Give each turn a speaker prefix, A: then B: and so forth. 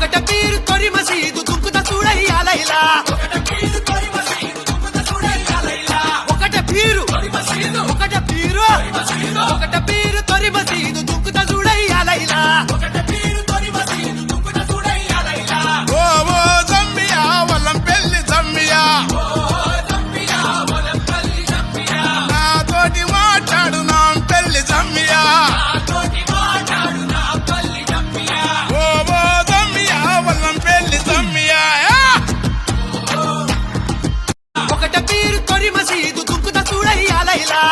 A: ఒకట పేరు తొరి మసీదు దుంకుత చూడయ్యా మసీదు దుక్కుత చూడయ్యాలైలా